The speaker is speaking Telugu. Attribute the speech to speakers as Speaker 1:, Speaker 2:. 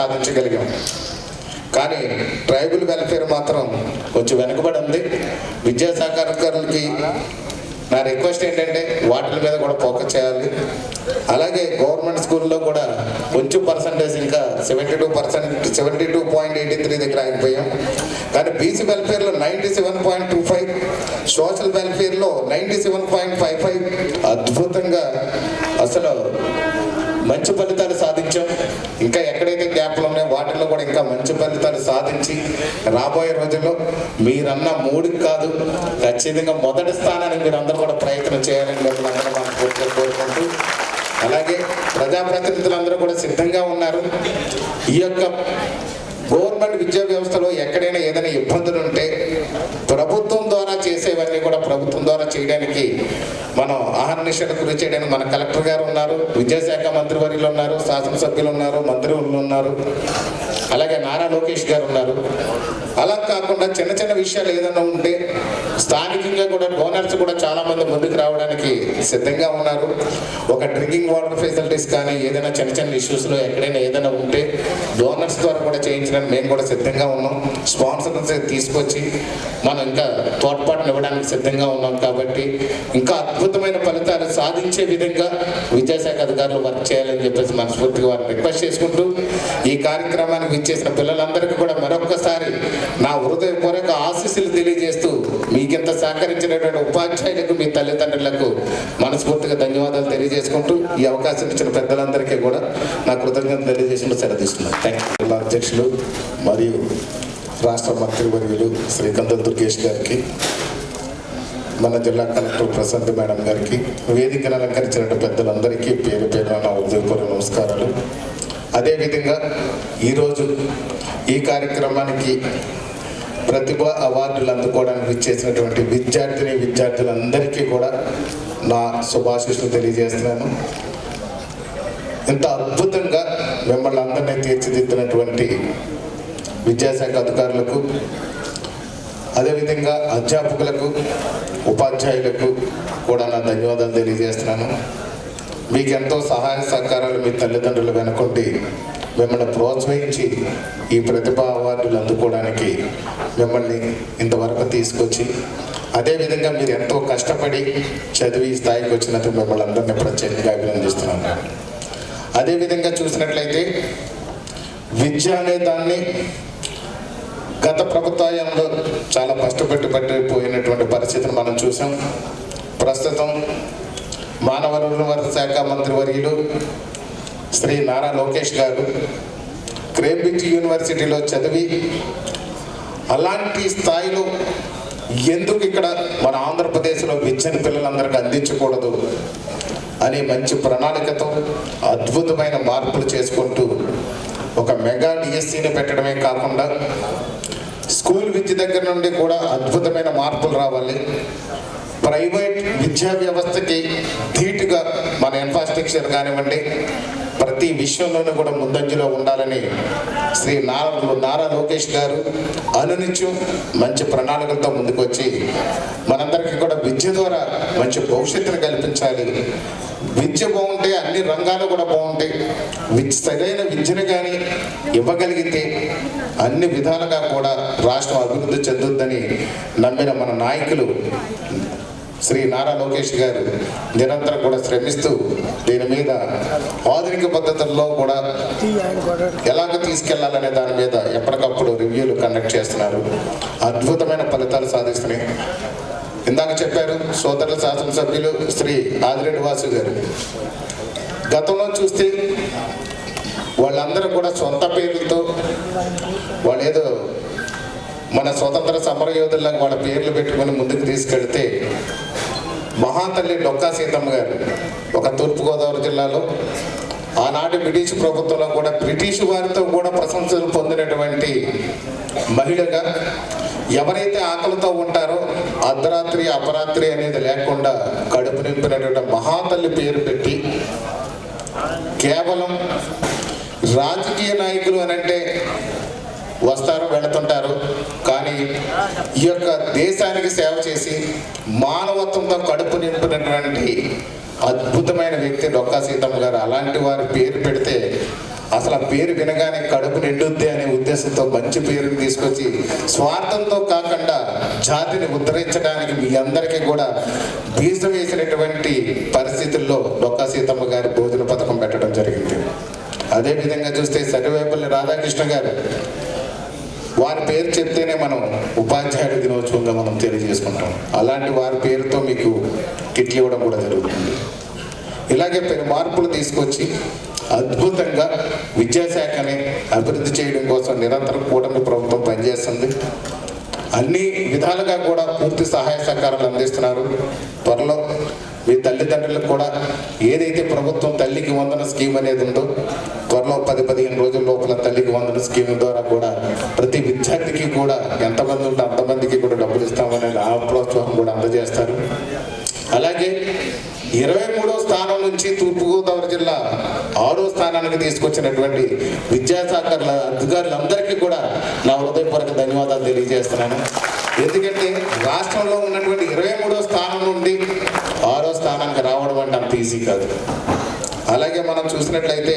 Speaker 1: సాధించగలిగాం. కానీ ట్రైబల్ వెల్ఫేర్ మాత్రం కొంచెం వెనుకబడి ఉంది. విద్యా సహకారకారులకి నా రిక్వెస్ట్ ఏంటంటే వాటి మీద కూడా ఫోకస్ చేయాలి. అలాగే గవర్నమెంట్ స్కూల్లో కూడా కొంచెం పర్సంటేజ్ ఇంకా seventy two percent seventy two point eighty three దగ్గర ఆగిపోయాం. కానీ BC వెల్ఫేర్లో ninety seven point two five social వెల్ఫేర్లో ninety seven point five five అద్భుతంగా అసలు మంచి ఫలితాలు సాధించాం. ఇంకా ఎక్కడైతే వాటిల్లో కూడా ఇంకా మంచి ఫలితాలు సాధించి రాబోయే రోజుల్లో మీరన్న మూడుకి కాదు ఖచ్చితంగా మొదటి స్థానానికి మీరు అందరూ కూడా ప్రయత్నం చేయాలని మిమ్మల్ని మనస్ఫూర్తిగా కోరుకుంటూ అలాగే ప్రజాప్రతినిధులందరూ కూడా సిద్ధంగా ఉన్నారు. ఈ యొక్క గవర్నమెంట్ విద్యా వ్యవస్థలో ఎక్కడైనా ఏదైనా ఇబ్బందులు ఉంటే ప్రభుత్వం ద్వారా చేసేవన్నీ కూడా ప్రభుత్వం ద్వారా చేయడానికి మనం ఆహర్నిశలు కృషి చేయడానికి మన కలెక్టర్ గారు ఉన్నారు విద్యాశాఖ మంత్రి వర్యులు ఉన్నారు శాసనసభ్యులు ఉన్నారు మంత్రులు ఉన్నారు అలాగే నారా లోకేష్ గారు ఉన్నారు. అలా కాకుండా చిన్న చిన్న విషయాలు ఏదైనా ఉంటే స్థానికంగా కూడా డోనర్స్ కూడా చాలా మంది ముందుకు రావడానికి సిద్ధంగా ఉన్నారు. ఒక డ్రింకింగ్ వాటర్ ఫెసిలిటీస్ కానీ ఏదైనా చిన్న చిన్న ఇష్యూస్లో ఎక్కడైనా ఏదైనా ఉంటే డోనర్స్ ద్వారా కూడా చేయించడానికి మేము కూడా సిద్ధంగా ఉన్నాం. స్పాన్సర్స్ తీసుకొచ్చి మనం ఇంకా తోడ్పాటును ఇవ్వడానికి సిద్ధంగా ఉన్నాం కాబట్టి ఇంకా అద్భుతమైన ఫలితాలు సాధించే విధంగా విద్యాశాఖ అధికారులు వర్క్ చేయాలని చెప్పేసి మనస్ఫూర్తిగా వారిని రిక్వెస్ట్ చేసుకుంటూ ఈ కార్యక్రమానికి విచ్చేసిన పిల్లలందరికీ కూడా మరొకసారి నా హృదయపూర్వక ఆశీస్సులు తెలియజేస్తూ మీకింత సహకరించినటువంటి ఉపాధ్యాయులకు మీ తల్లిదండ్రులకు మనస్ఫూర్తిగా ధన్యవాదాలు తెలియజేసుకుంటూ ఈ అవకాశం ఇచ్చిన పెద్దలందరికీ కూడా నా కృతజ్ఞత తెలియజేసిన సెలవుస్తున్నాను థ్యాంక్ యూ జిల్లా అధ్యక్షులు మరియు రాష్ట్ర మంత్రివర్యులు శ్రీ కందం దుర్గేష్ గారికి మన జిల్లా కలెక్టర్ ప్రశాంత్ మేడం గారికి వేదికను అలంకరించిన పెద్దలందరికీ పేరు పేరు నా ఉదయపూర్వ నమస్కారాలు. అదేవిధంగా ఈరోజు ఈ కార్యక్రమానికి ప్రతిభ అవార్డులు అందుకోవడానికి ఇచ్చేసినటువంటి విద్యార్థిని విద్యార్థులందరికీ కూడా నా శుభాశిస్సులు తెలియజేస్తున్నాను. ఇంత అద్భుతంగా మిమ్మల్ని అందరినీ తీర్చిదిద్దినటువంటి విద్యాశాఖ అధికారులకు అదేవిధంగా అధ్యాపకులకు ఉపాధ్యాయులకు కూడా నా ధన్యవాదాలు తెలియజేస్తున్నాను. మీకు ఎంతో సహాయ సహకారాలు మీ తల్లిదండ్రులు వెనుకుండి మిమ్మల్ని ప్రోత్సహించి ఈ ప్రతిభా అవార్డులు అందుకోవడానికి మిమ్మల్ని ఇంతవరకు తీసుకొచ్చి అదేవిధంగా మీరు ఎంతో కష్టపడి చదివి ఈ స్థాయికి వచ్చినందుకు మిమ్మల్ని అందరినీ ప్రత్యేకంగా అభినందిస్తున్నాను. అదేవిధంగా చూసినట్లయితే విద్య అనే దాన్ని గత ప్రభుత్వంలో చాలా కష్టపెట్టి పట్టిపోయినటువంటి పరిస్థితిని మనం చూసాం. ప్రస్తుతం మానవ వనరుల శాఖ మంత్రి వర్యులు శ్రీ నారా లోకేష్ గారు క్రేంబ్రిడ్జ్ యూనివర్సిటీలో చదివి అలాంటి స్థాయిలో ఎందుకు ఇక్కడ మన ఆంధ్రప్రదేశ్లో విద్యను పిల్లలందరికీ అందించకూడదు అనే మంచి ప్రణాళికతో అద్భుతమైన మార్పులు చేసుకుంటూ ఒక మెగా డిఎస్సీని పెట్టడమే కాకుండా స్కూల్ విద్య దగ్గర నుండి కూడా అద్భుతమైన మార్పులు రావాలి. ప్రైవేట్ విద్యా వ్యవస్థకి ధీటుగా మన ఇన్ఫ్రాస్ట్రక్చర్ కానివ్వండి ప్రతి విషయంలోనూ కూడా ముందంజలో ఉండాలని శ్రీ నారా నారా లోకేష్ గారు అనునిత్యం మంచి ప్రణాళికలతో ముందుకు వచ్చి మనందరికీ కూడా విద్య ద్వారా మంచి భవిష్యత్తును కల్పించాలి. విద్య బాగుంటే అన్ని రంగాలు కూడా బాగుంటాయి. విద్య సరైన విద్యను కానీ ఇవ్వగలిగితే అన్ని విధాలుగా కూడా రాష్ట్రం అభివృద్ధి చెందుద్దని నమ్మిన మన నాయకులు శ్రీ నారా లోకేష్ గారు నిరంతరం కూడా శ్రమిస్తూ దీని మీద ఆధునిక పద్ధతుల్లో కూడా ఎలాగ తీసుకెళ్ళాలనే దాని మీద ఎప్పటికప్పుడు రివ్యూలు కండక్ట్ చేస్తున్నారు. అద్భుతమైన ఫలితాలు సాధిస్తున్నాయి. ఇందాక చెప్పారు సోదరుల శాసనసభ్యులు శ్రీ ఆదిరెడ్డి వాసు గారు. గతంలో చూస్తే వాళ్ళందరూ కూడా సొంత పేర్లతో వాళ్ళు ఏదో మన స్వతంత్ర సమరయోధులకు వాళ్ళ పేర్లు పెట్టుకొని ముందుకు తీసుకెళ్తే మహాతల్లి డొక్కా సీతమ్మ గారు ఒక తూర్పుగోదావరి జిల్లాలో ఆనాటి బ్రిటిష్ ప్రభుత్వంలో కూడా బ్రిటిష్ వారితో కూడా ప్రశంసలు పొందినటువంటి మహిళగా ఎవరైతే ఆకలితో ఉంటారో అర్ధరాత్రి అపరాత్రి అనేది లేకుండా కడుపు నింపినటువంటి మహాతల్లి పేరు పెట్టి కేవలం రాజకీయ నాయకులు అనంటే వస్తారు వెళుతుంటారు. కానీ ఈ యొక్క దేశానికి సేవ చేసి మానవత్వంతో కడుపు నింపినటువంటి అద్భుతమైన వ్యక్తి డొక్కా సీతమ్మ గారు. అలాంటి వారి పేరు పెడితే అసలు ఆ పేరు వినగానే కడుపు నిండుద్ది అనే ఉద్దేశంతో మంచి పేరుని తీసుకొచ్చి స్వార్థంతో కాకుండా జాతిని ఉద్ధరించడానికి మీ అందరికీ కూడా బీజం వేసినటువంటి పరిస్థితుల్లో డొక్కా సీతమ్మ గారి భోజన పథకం పెట్టడం జరిగింది. అదేవిధంగా చూస్తే సర్వేపల్లి రాధాకృష్ణ గారు వారి పేరు చెప్తేనే మనం ఉపాధ్యాయుల దినోత్సవంగా మనం తెలియజేసుకుంటాం. అలాంటి వారి పేరుతో మీకు కిట్లు ఇవ్వడం కూడా జరుగుతుంది. ఇలాగే పెను మార్పులు తీసుకొచ్చి అద్భుతంగా విద్యాశాఖని అభివృద్ధి చేయడం కోసం నిరంతరం కూటమి ప్రభుత్వం పనిచేస్తుంది. అన్ని విధాలుగా కూడా పూర్తి సహాయ సహకారాలు అందిస్తున్నారు. త్వరలో మీ తల్లిదండ్రులకు కూడా ఏదైతే ప్రభుత్వం తల్లికి వందన స్కీమ్ అనేది ఉందో త్వరలో పది పదిహేను రోజుల లోపల తల్లికి వందన స్కీమ్ ద్వారా కూడా ప్రతి విద్యార్థికి కూడా ఎంతమంది ఉంటే అంతమందికి కూడా డబ్బులు ఇస్తామనే ఆ ప్రోత్సాహం కూడా అందజేస్తారు. అలాగే ఇరవై మూడో స్థానం నుంచి తూర్పుగోదావరి జిల్లా ఆరో స్థానానికి తీసుకొచ్చినటువంటి విద్యాశాఖల అధికారులందరికీ కూడా నా హృదయపూర్వక ధన్యవాదాలు తెలియజేస్తున్నాను. ఎందుకంటే రాష్ట్రంలో ఉన్నటువంటి ఇరవై మూడో స్థానం నుండి ఆరో స్థానానికి రావడం అంటే అంత ఈజీ కాదు. అలాగే మనం చూసినట్లయితే